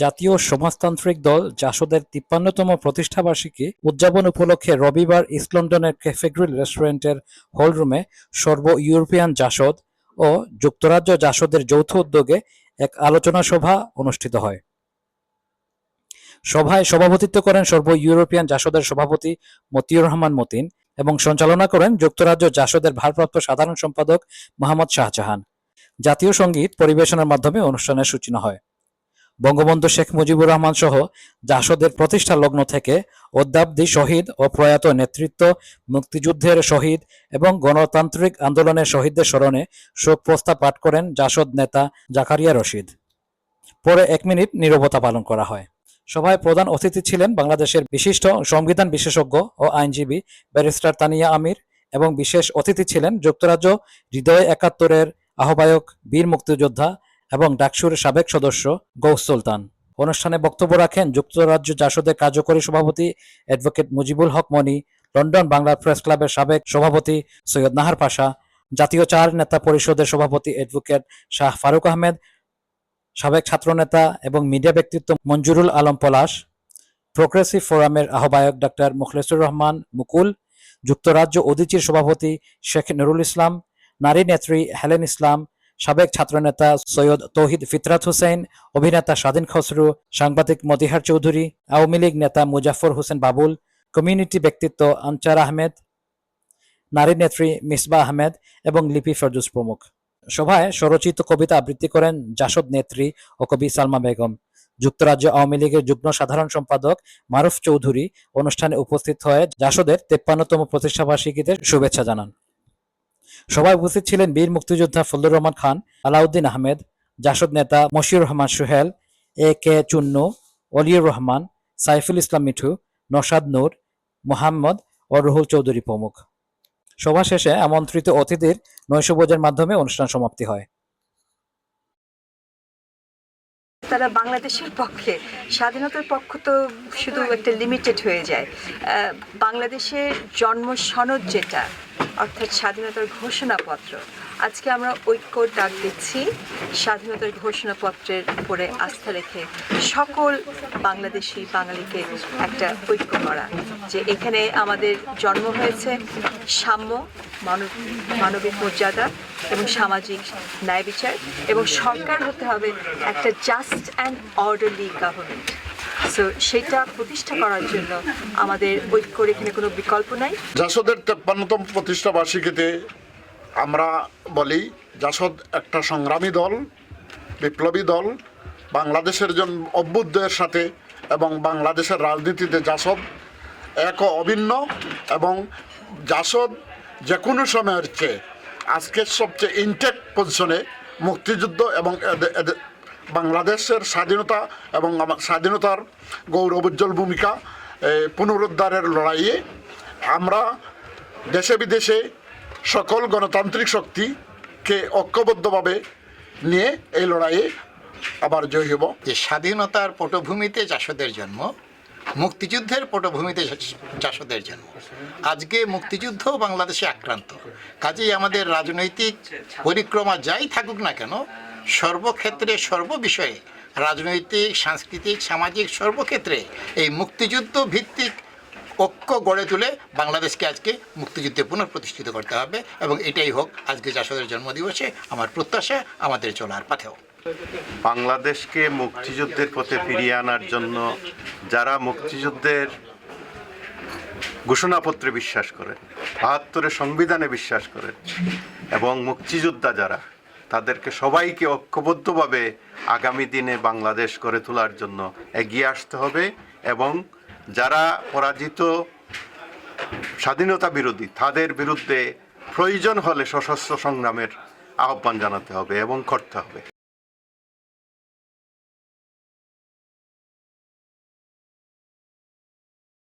জাতীয় সমাজতান্ত্রিক দল জাসদের তিপ্পান্নতম প্রতিষ্ঠাবার্ষিকী উদযাপন উপলক্ষে রবিবার ইস্ট লন্ডনের ক্যাফে গ্রিল রেস্টুরেন্টের হলরুমে সর্ব ইউরোপিয়ান জাসদ ও যুক্তরাজ্য জাসদের যৌথ উদ্যোগে এক আলোচনা সভা অনুষ্ঠিত হয়। সভায় সভাপতিত্ব করেন সর্ব ইউরোপিয়ান জাসদের সভাপতি মতিউর রহমান মতিন এবং সঞ্চালনা করেন যুক্তরাজ্য জাসদের ভারপ্রাপ্ত সাধারণ সম্পাদক মোহাম্মদ শাহজাহান। জাতীয় সংগীত পরিবেশনার মাধ্যমে অনুষ্ঠানের সূচনা হয়। বঙ্গবন্ধু শেখ মুজিবুর রহমান সহ জাসদের প্রতিষ্ঠা লগ্ন থেকে অদ্যাবধি শহীদ ও প্রয়াত নেতৃত্ব, মুক্তিযুদ্ধের শহীদ এবং গণতান্ত্রিক আন্দোলনের শহীদদের স্মরণে শোক প্রস্তাব পাঠ করেন জাসদ নেতা জাকারিয়া রশিদ। পরে এক মিনিট নীরবতা পালন করা হয়। সভায় প্রধান অতিথি ছিলেন বাংলাদেশের বিশিষ্ট সংবিধান বিশেষজ্ঞ ও আইনজীবী ব্যারিস্টার তানিয়া আমির এবং বিশেষ অতিথি ছিলেন যুক্তরাজ্য হৃদয় একাত্তরের আহ্বায়ক বীর মুক্তিযোদ্ধা এবং ডাকসুর সাবেক সদস্য গৌস সুলতান। অনুষ্ঠানে বক্তব্য রাখেন যুক্তরাজ্য জাসদের কার্যকরী সভাপতি advocate Mujibul Haque Moni, London Bangla press ক্লাবের সাবেক সভাপতি সৈয়দ নাহার পাশা, জাতীয় চার নেতা পরিষদের সভাপতি অ্যাডভোকেট শাহ ফারুক আহমেদ, সাবেক ছাত্রনেতা এবং মিডিয়া ব্যক্তিত্ব মঞ্জুরুল আলম পলাশ, প্রোগ্রেসিভ ফোরামের আহ্বায়ক ডাক্তার মুখলেসুর রহমান মুকুল, যুক্তরাজ্য অদিচির সভাপতি শেখ নুরুল ইসলাম, নারী নেত্রী হেলেন ইসলাম সাবেক ছাত্রনেতা সৈয়দ তৌহিদ ফিতরাত হোসেন, অভিনেতা স্বাধীন খসরু, সাংবাদিক মতিহার চৌধুরী, আওয়ামী লীগ নেতা মুজাফর হোসেন বাবুল, কমিউনিটি ব্যক্তিত্ব আনচার আহমেদ, নারী নেত্রী মিসবা আহমেদ এবং লিপি ফেরদুস প্রমুখ। সভায় স্বরচিত কবিতা আবৃত্তি করেন জাসদ নেত্রী ও কবি সালমা বেগম। যুক্তরাজ্য আওয়ামী লীগের যুগ্ম সাধারণ সম্পাদক মারুফ চৌধুরী অনুষ্ঠানে উপস্থিত হয়ে জাসদের তেপ্পান্নতম প্রতিষ্ঠাবার্ষিকীতে শুভেচ্ছা জানান। সভায় উপস্থিত ছিলেন বীর মুক্তিযোদ্ধা ফজলুর রহমান খান, আলাউদ্দিন আহমেদ, জাসদ নেতা মশিউর রহমান সোহেল, এ কে চুন্নু, অলিউর রহমান, সাইফুল ইসলাম মিঠু নসাদ নূর, মোহাম্মদ ও রুহুল চৌধুরী প্রমুখ। সভা শেষে আমন্ত্রিত অতিথির নৈশভোজের মাধ্যমে অনুষ্ঠান সমাপ্তি হয়। তারা বাংলাদেশের পক্ষে, স্বাধীনতার পক্ষ তো শুধু একটা লিমিটেড হয়ে যায়। বাংলাদেশের জন্ম সনদ যেটা অর্থাৎ স্বাধীনতার ঘোষণাপত্র। আজকে আমরা ঐক্য ডাক দিচ্ছি। স্বাধীনতার ঘোষণাপত্রের উপরে আস্থা রেখে সকল বাংলাদেশি বাঙালিকে একটা ঐক্য করা, যে এখানে আমাদের জন্ম হয়েছে সাম্য, মানব, মানবিক মর্যাদা এবং সামাজিক ন্যায় বিচার এবং সরকার হতে হবে একটা just and orderly government so সেটা প্রতিষ্ঠা করার জন্য আমাদের ঐক্যর এখানে কোনো বিকল্প নাই। জাসদের তেপ্পান্নতম প্রতিষ্ঠা বার্ষিকীতে আমরা বলি, জাসদ একটা সংগ্রামী দল, বিপ্লবী দল, বাংলাদেশের জন অভ্যুদয়ের সাথে এবং বাংলাদেশের রাজনীতিতে জাসদ এক অভিন্ন এবং জাসদ যে কোনো সময়ের চেয়ে আজকের সবচেয়ে ইনটেক পজিশনে মুক্তিযুদ্ধ এবং বাংলাদেশের স্বাধীনতা এবং স্বাধীনতার গৌরবোজ্জ্বল ভূমিকা পুনরুদ্ধারের লড়াইয়ে আমরা দেশে বিদেশে সকল গণতান্ত্রিক শক্তিকে ঐক্যবদ্ধভাবে নিয়ে এই লড়াইয়ে আবার জয়ী হব। যে স্বাধীনতার পটভূমিতে চাষদের জন্ম, মুক্তিযুদ্ধের পটভূমিতে চাষদের জন্ম। আজকে মুক্তিযুদ্ধ বাংলাদেশে আক্রান্ত। কাজেই আমাদের রাজনৈতিক পরিক্রমা যাই থাকুক না কেন সর্বক্ষেত্রে সর্ববিষয়ে, রাজনৈতিক, সাংস্কৃতিক, সামাজিক সর্বক্ষেত্রে এই মুক্তিযুদ্ধ ভিত্তিক ঐক্য গড়ে তুলে বাংলাদেশকে আজকে মুক্তিযুদ্ধে পুনঃপ্রতিষ্ঠিত করতে হবে এবং এটাই হোক আজকে জাসদের জন্মদিবসে আমার প্রত্যাশা আমাদের চলার পথেও। বাংলাদেশকে মুক্তিযুদ্ধের পথে ফিরিয়ে আনার জন্য যারা মুক্তিযুদ্ধের ঘোষণাপত্রে বিশ্বাস করেন বাহাত্তরের সংবিধানে বিশ্বাস করেন, এবং মুক্তিযোদ্ধা যারা তাদেরকে সবাইকে ঐক্যবদ্ধভাবে আগামী দিনে বাংলাদেশ গড়ে তোলার জন্য এগিয়ে আসতে হবে এবং যারা পরাজিত স্বাধীনতা বিরোধী, তাদের বিরুদ্ধে প্রয়োজন হলে সশস্ত্র সংগ্রামের আহ্বান জানাতে হবে এবং করতে হবে।